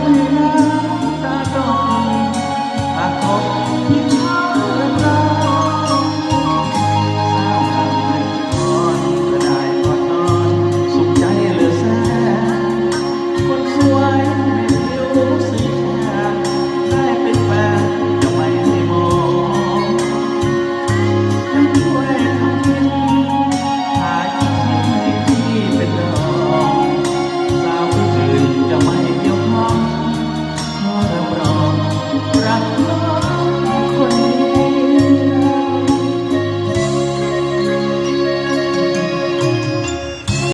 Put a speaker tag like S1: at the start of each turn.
S1: ำน้ำตาต่อน